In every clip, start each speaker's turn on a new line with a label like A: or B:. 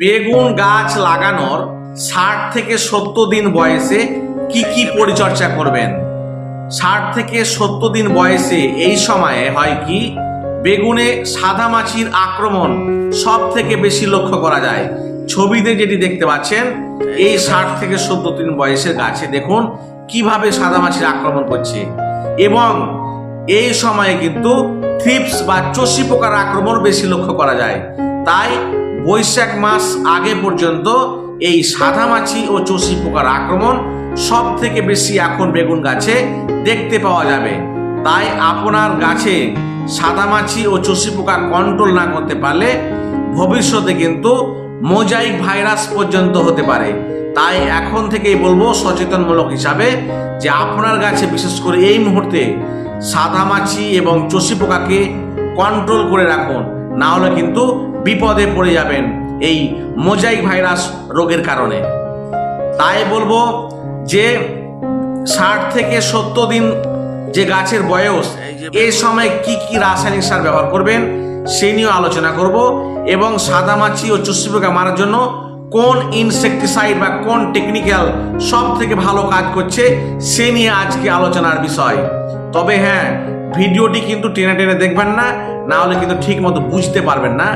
A: বেগুন গাছ লাগানোর ষাট থেকে সত্তর দিন বয়সে কি কি পরিচর্যা করবেন? ষাট থেকে সত্তর দিন বয়সে এই সময়ে হয় কি? বেগুনে সাদা মাছির আক্রমণ সব থেকে বেশি লক্ষ্য করা যায়। ছবিতে যেটি দেখতে পাচ্ছেন, এই ষাট থেকে সত্তর দিন বয়সের গাছে দেখুন কীভাবে সাদা মাছির আক্রমণ করছে। এবং এই সময়ে কিন্তু থ্রিপস বা চষি পোকার আক্রমণ বেশি লক্ষ্য করা যায়। তাই বৈশাখ মাস আগে পর্যন্ত এই সাদা মাছি ও চষি পোকার আক্রমণ সব থেকে বেশি এখন বেগুন গাছে দেখতে পাওয়া যাবে। তাই আপনার গাছে সাদা মাছি ও চষি পোকা কন্ট্রোল না করতে পারলে ভবিষ্যতে কিন্তু মোজাইক ভাইরাস পর্যন্ত হতে পারে। তাই এখন থেকেই বলব সচেতনমূলক হিসাবে যে আপনার গাছে বিশেষ করে এই মুহূর্তে সাদা মাছি এবং চষি পোকাকে কন্ট্রোল করে রাখুন। না হলে কিন্তু বিপদে পড়ে যাবেন এই মোজাইক ভাইরাস রোগের কারণে। তাই বলব যে ষাট থেকে সত্তর দিন যে গাছের বয়স এই সময় কি কি রাসায়নিক সার ব্যবহার করবেন সেই নিয়েও আলোচনা করব এবং সাদা মাছি ও চুষি পোকা মারার জন্য কোন ইনসেকটিসাইড বা কোন টেকনিক্যাল সব থেকে ভালো কাজ করছে সে নিয়ে আজকে আলোচনার বিষয়। তবে হ্যাঁ ভিডিওটি কিন্তু টেনে টেনে দেখবেন না না হলে কিন্তু ঠিক মতো বুঝতে পারবেন না।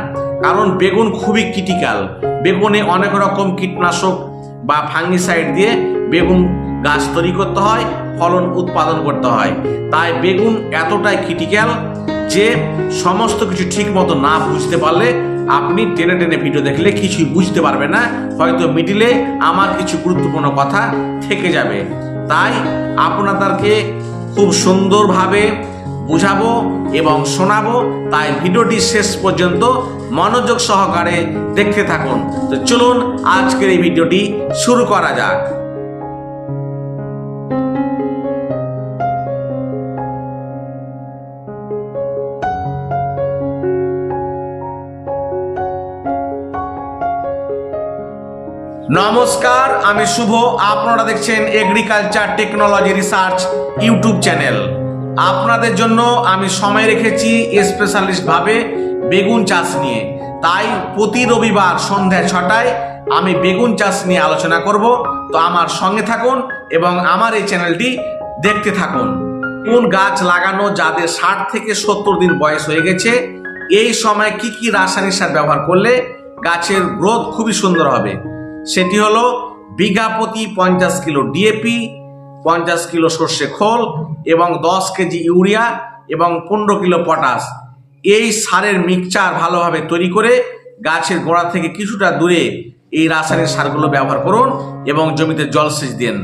A: কারণ বেগুন খুবই ক্রিটিক্যাল বেগুনে অনেক রকম কীটনাশক বা ফাঙ্গিসাইড দিয়ে বেগুন গাছ তৈরি করতে হয়, ফলন উৎপাদন করতে হয়। তাই বেগুন এতটাই ক্রিটিক্যাল যে সমস্ত কিছু ঠিক মতো না বুঝতে পারলে আপনি টেনে টেনে ভিডিও দেখলে কিছুই বুঝতে পারবে না, হয়তো মিডিলে আমার কিছু গুরুত্বপূর্ণ কথা থেকে যাবে। তাই আপনাদেরকে খুব সুন্দরভাবে বুঝাবো এবং শোনাবো। তাই ভিডিওটি শেষ পর্যন্ত মনোযোগ সহকারে দেখতে থাকুন। তো চলুন আজকের এই ভিডিওটি শুরু করা যাক। নমস্কার, আমি শুভ। আপনারা দেখছেন agriculture technology research YouTube channel আপনাদের জন্য আমি সময় রেখেছি স্পেশালিস্ট ভাবে। বেগুন চাষ নিয়ে। তাই প্রতি রবিবার সন্ধ্যা ছটায় আমি বেগুন চাষ নিয়ে আলোচনা করব। তো আমার সঙ্গে থাকুন এবং আমার এই চ্যানেলটি দেখতে থাকুন। কোন গাছ লাগানো যাদের ষাট থেকে সত্তর দিন বয়স হয়ে গেছে, এই সময় কি কি রাসায়নিক সার ব্যবহার করলে গাছের গ্রোথ খুবই সুন্দর হবে? সেটি হলো বিঘা প্রতি পঞ্চাশ কিলো ডিএপি পঞ্চাশ কিলো সর্ষে খোল এবং দশ কেজি ইউরিয়া এবং পনেরো কিলো পটাশ। এই সারের মিক্সচার ভালোভাবে তৈরি করে গাছের গোড়া থেকে কিছুটা দূরে এই রাসায়নিক সারগুলো ব্যবহার করুন এবং জমিতে জলসেচ দিন।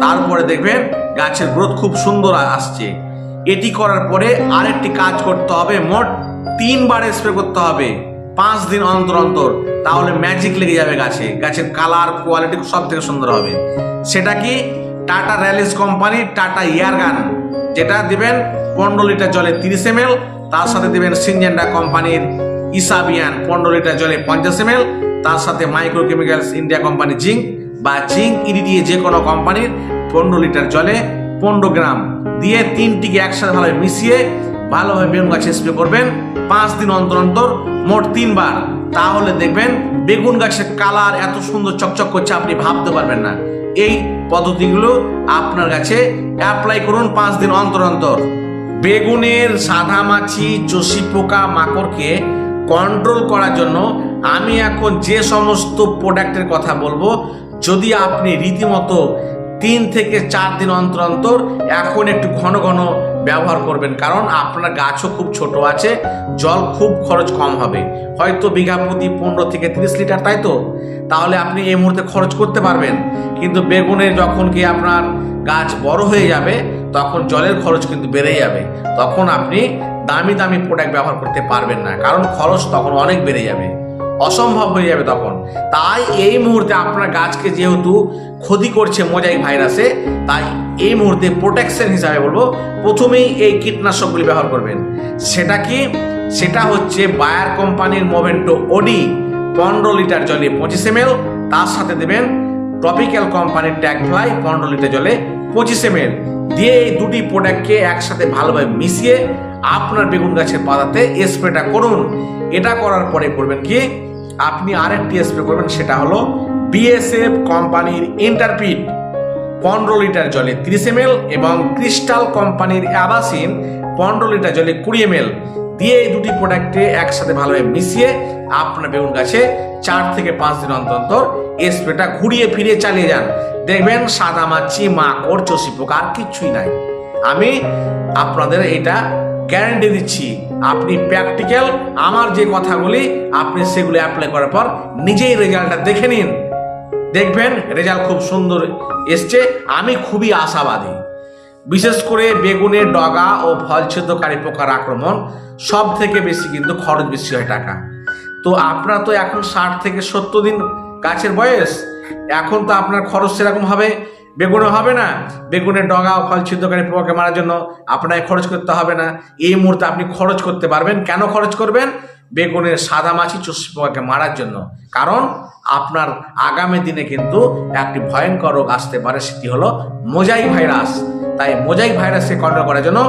A: তারপরে দেখবেন গাছের গ্রোথ খুব সুন্দর আসছে। এটি করার পরে আরেকটি কাজ করতে হবে, মোট তিনবার স্প্রে করতে হবে, পাঁচ দিন অন্তর অন্তর, তাহলে ম্যাজিক লেগে যাবে গাছে। গাছের কালার কোয়ালিটি সব থেকে সুন্দর হবে। সেটা কি? টাটা র্যালিস কোম্পানি টাটা ইয়ারগান যেটা দিবেন পনেরো লিটার জলে তিরিশ এম তার সাথে দেবেন সিনজেন্ডা কোম্পানির ইসাবিয়ান পনেরো লিটার জলে পঞ্চাশ এম তার সাথে micro chemicals India company zinc বা জিঙ্ক ইডিডিএ যে কোনো কোম্পানির পনেরো লিটার জলে পনেরো গ্রাম দিয়ে তিনটিকে একসাথে ভালোভাবে মিশিয়ে ভালোভাবে বেগুন গাছে স্প্রে করবেন। পাঁচ দিন অন্তর অন্তর, মোট তিনবার। তাহলে দেখবেন বেগুন গাছের কালার এত সুন্দর চকচক করছে, আপনি ভাবতে পারবেন না। এই পদ্ধতিগুলো আপনার কাছে অ্যাপ্লাই করুন পাঁচ দিন অন্তর অন্তর। বেগুনের সাদা মাছি চষি পোকা, মাকড়কে কন্ট্রোল করার জন্য আমি এখন যে সমস্ত প্রোডাক্টের কথা বলব, যদি আপনি রীতিমতো তিন থেকে চার দিন অন্তর অন্তর এখন একটু ঘন ঘন ব্যবহার করবেন, কারণ আপনার গাছও খুব ছোট আছে, জল খুব খরচ কম হবে। হয়তো বিঘা প্রতি পনেরো থেকে তিরিশ লিটার, তাই তো? তাহলে আপনি এই মুহূর্তে খরচ করতে পারবেন। কিন্তু বেগুনে যখন কি আপনার গাছ বড় হয়ে যাবে তখন জলের খরচ কিন্তু বেড়ে যাবে। তখন আপনি দামি দামি প্রোডাক্ট ব্যবহার করতে পারবেন না। কারণ খরচ তখন অনেক বেড়ে যাবে। অসম্ভব হয়ে যাবে তখন। তাই এই মুহূর্তে আপনার গাছকে যেহেতু ক্ষতি করছে মোজাইক ভাইরাসে, তাই এই মুহূর্তে প্রোটেকশন হিসাবে বলব, প্রথমেই এই কীটনাশকগুলি ব্যবহার করবেন। সেটা কি? সেটা হচ্ছে বায়ার কোম্পানির মোভেন্টো ওডি পনেরো লিটার জলে পঁচিশ এম তার সাথে দেবেন টপিক্যাল কোম্পানির ট্যাগ ফ্লাই পনেরো লিটার জলে পঁচিশ এম দিয়ে এই দুটি প্রোডাক্টকে একসাথে ভালোভাবে মিশিয়ে আপনার বেগুন গাছের পাতাতে স্প্রেটা করুন। এটা করার পরে করবেন কি? আপনি আরেকটি স্প্রে করবেন, সেটা হলো বিএসএফ কোম্পানির ইন্টারপিট পনেরো লিটার জলে তিরিশ এম এবং ক্রিস্টাল কোম্পানির অ্যাবাসিন পনেরো লিটার জলে কুড়ি এম দিয়ে এই দুটি প্রোডাক্টে একসাথে ভালোভাবে মিশিয়ে আপনার বেগুন গাছে চার থেকে পাঁচ দিন অন্তর অন্তর স্প্রেটা ঘুরিয়ে ফিরিয়ে চালিয়ে যান। দেখবেন সাদা মাছি মাকড় চষি পোকা আর কিচ্ছুই নাই। আমি আপনাদের এটা গ্যারান্টি দিচ্ছি, আপনি প্র্যাকটিক্যাল আমার যে কথাগুলি আপনি সেগুলি অ্যাপ্লাই করার পর নিজেই রেজাল্টটা দেখে নিন। দেখবেন রেজাল্ট খুব সুন্দর এসছে, আমি খুবই আশাবাদী। বিশেষ করে বেগুনের ডগা ও ফল পোকার আক্রমণ সব থেকে বেশি কিন্তু খরচ বেশি হয় টাকা। তো আপনার তো এখন ষাট থেকে সত্তর দিন গাছের বয়স এখন তো আপনার খরচ সেরকম হবে বেগুনে হবে না। বেগুনের ডগা ও ফল ছিদ্রকারী পোকাকে মারার জন্য আপনাকে খরচ করতে হবে না। এই মুহূর্তে আপনি খরচ করতে পারবেন। কেন খরচ করবেন? বেগুনের সাদা মাছি চষি পোকাকে মারার জন্য। কারণ আপনার আগামী দিনে কিন্তু একটি ভয়ঙ্কর রোগ আসতে পারে, সেটি হলো মোজাই ভাইরাস। তাই মোজাইক ভাইরাসকে কন্ট্রোল করার জন্য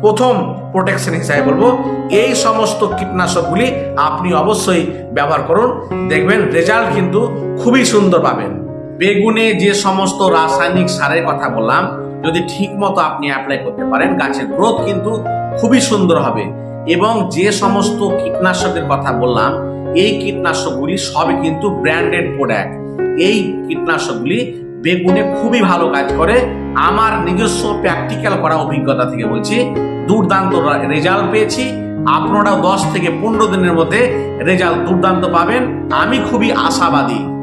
A: প্রথম প্রোটেকশন হিসাবে বলব, এই সমস্ত কীটনাশকগুলি আপনি অবশ্যই ব্যবহার করুন। দেখবেন রেজাল্ট কিন্তু খুবই সুন্দর পাবেন। বেগুনে যে সমস্ত রাসায়নিক সারের কথা বললাম, যদি ঠিক মতো আপনি অ্যাপ্লাই করতে পারেন, গাছের গ্রোথ কিন্তু খুবই সুন্দর হবে। এবং যে সমস্ত কীটনাশকের কথা বললাম, এই কীটনাশকগুলি সবই কিন্তু ব্র্যান্ডেড প্রোডাক্ট এই কীটনাশকগুলি বেগুনে খুবই ভালো কাজ করে। আমার নিজস্ব প্র্যাকটিক্যাল করা অভিজ্ঞতা থেকে বলছি, দুর্দান্ত রেজাল্ট পেয়েছি। আপনারাও দশ থেকে পনেরো দিনের মধ্যে রেজাল্ট দুর্দান্ত পাবেন। আমি খুবই আশাবাদী।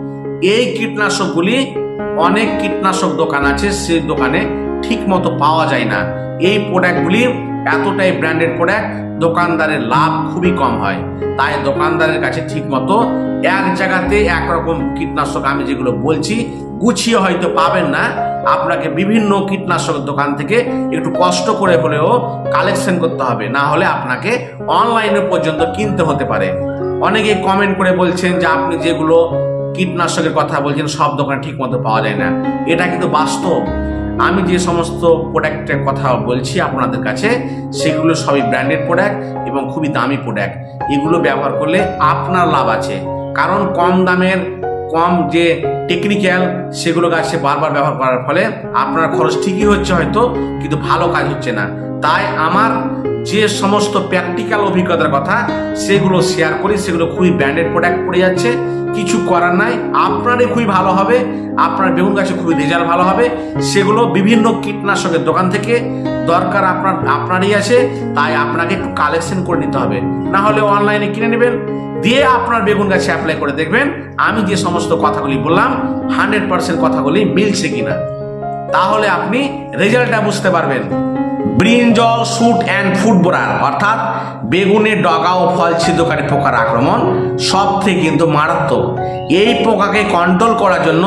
A: এই কীটনাশকগুলি অনেক কীটনাশক দোকান আছে, সেই দোকানে ঠিক মতো পাওয়া যায় না। এই প্রোডাক্টগুলি এতটাই ব্র্যান্ডেড প্রোডাক্ট দোকানদারের লাভ খুবই কম হয়। তাই দোকানদারের কাছে ঠিক মতো এক জায়গাতে একরকম কীটনাশক আমি যেগুলো বলছি, গুছিয়ে হয়তো পাবেন না। আপনাকে বিভিন্ন কীটনাশক দোকান থেকে একটু কষ্ট করে হলেও কালেকশন করতে হবে। না হলে আপনাকে অনলাইনে পর্যন্ত কিনতে হতে পারে। অনেকে কমেন্ট করে বলছেন যে আপনি যেগুলো কীটনাশকের কথা বলছেন, সব দোকানে ঠিক মতো পাওয়া যায় না। এটা কিন্তু বাস্তব। আমি যে সমস্ত প্রোডাক্টের কথা বলছি আপনাদের কাছে, সেগুলো সবই ব্র্যান্ডেড প্রোডাক্ট এবং খুবই দামি প্রোডাক্ট এগুলো ব্যবহার করলে আপনার লাভ আছে। কারণ কম দামের, কম যে টেকনিক্যাল সেগুলো গাছে বারবার ব্যবহার করার ফলে আপনার খরচ ঠিকই হচ্ছে হয়তো, কিন্তু ভালো কাজ হচ্ছে না। তাই আমার যে সমস্ত প্র্যাকটিক্যাল অভিজ্ঞতার কথা সেগুলো শেয়ার করি, সেগুলো খুবই ব্র্যান্ডেড প্রোডাক্ট পড়ে যাচ্ছে। কিছু করার নাই, আপনারই খুবই ভালো হবে, আপনার বেগুন গাছে খুবই রেজাল্ট ভালো হবে। সেগুলো বিভিন্ন কীটনাশকের দোকান থেকে দরকার আপনার, আপনারই আছে, তাই আপনাকে একটু কালেকশন করে নিতে হবে। না হলে অনলাইনে কিনে নেবেন, দিয়ে আপনার বেগুন গাছে অ্যাপ্লাই করে দেখবেন, আমি যে সমস্ত কথাগুলি বললাম হান্ড্রেড পার্সেন্ট কথাগুলি মিলছে কিনা। তাহলে আপনি রেজাল্টটা বুঝতে পারবেন। Brinjal shoot and fruit borer, অর্থাৎ বেগুনের ডগা ও ফল ছিদ্রকারী পোকার আক্রমণ সব থেকে কিন্তু মারাত্মক। এই পোকাকে কন্ট্রোল করার জন্য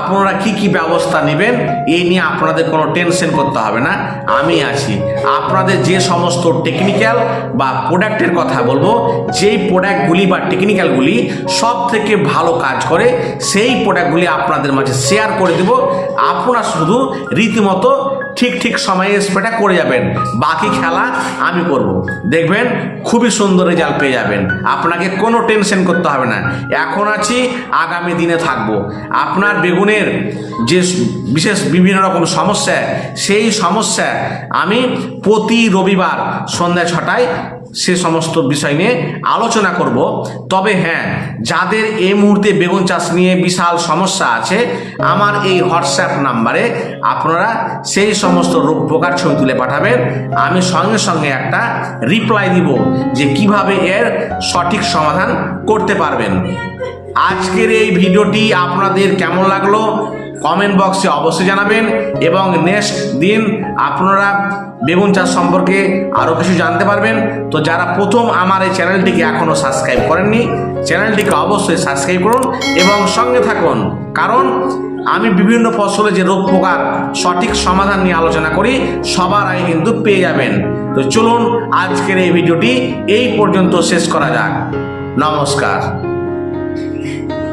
A: আপনারা কি কি ব্যবস্থা নেবেন এই নিয়ে আপনাদের কোনো টেনশন করতে হবে না। আমি আছি। আপনাদের যে সমস্ত টেকনিক্যাল বা প্রোডাক্টের কথা বলব, যেই প্রোডাক্টগুলি বা টেকনিক্যালগুলি সব থেকে ভালো কাজ করে, সেই প্রোডাক্টগুলি আপনাদের মাঝে শেয়ার করে দেব। আপনারা শুধু রীতিমতো ঠিক ঠিক সময়ে স্প্রেটা করে যাবেন। বাকি খেলা আমি করব। দেখবেন খুবই সুন্দর রেজাল্ট পেয়ে যাবেন। আপনাকে কোনো টেনশন করতে হবে না। এখন আছি, আগামী দিনে থাকব। আপনার বেগুনের যে বিশেষ বিভিন্ন রকম সমস্যা, সেই সমস্যা আমি প্রতি রবিবার সন্ধ্যা ছটায় সে সমস্ত বিষয় নিয়ে আলোচনা করব। তবে হ্যাঁ যাদের এই মুহূর্তে বেগুন চাষ নিয়ে বিশাল সমস্যা আছে, আমার এই হোয়াটসঅ্যাপ নাম্বারে আপনারা সেই সমস্ত রোগ পোকার ছবি তুলে পাঠাবেন। আমি সঙ্গে সঙ্গে একটা রিপ্লাই দিব যে কীভাবে এর সঠিক সমাধান করতে পারবেন। আজকের এই ভিডিওটি আপনাদের কেমন লাগল? কমেন্ট বক্সে অবশ্যই জানাবেন এবং নেক্সট দিন আপনারা বেগুন চাষ সম্পর্কে আরও কিছু জানতে পারবেন। তো যারা প্রথম আমার এই চ্যানেলটিকে এখনও সাবস্ক্রাইব করেননি, চ্যানেলটিকে অবশ্যই সাবস্ক্রাইব করুন এবং সঙ্গে থাকুন। কারণ আমি বিভিন্ন ফসলে যে রোগ পোকার সঠিক সমাধান নিয়ে আলোচনা করি, সবার আগে কিন্তু পেয়ে যাবেন। তো চলুন আজকের এই ভিডিওটি এই পর্যন্ত শেষ করা যাক। নমস্কার।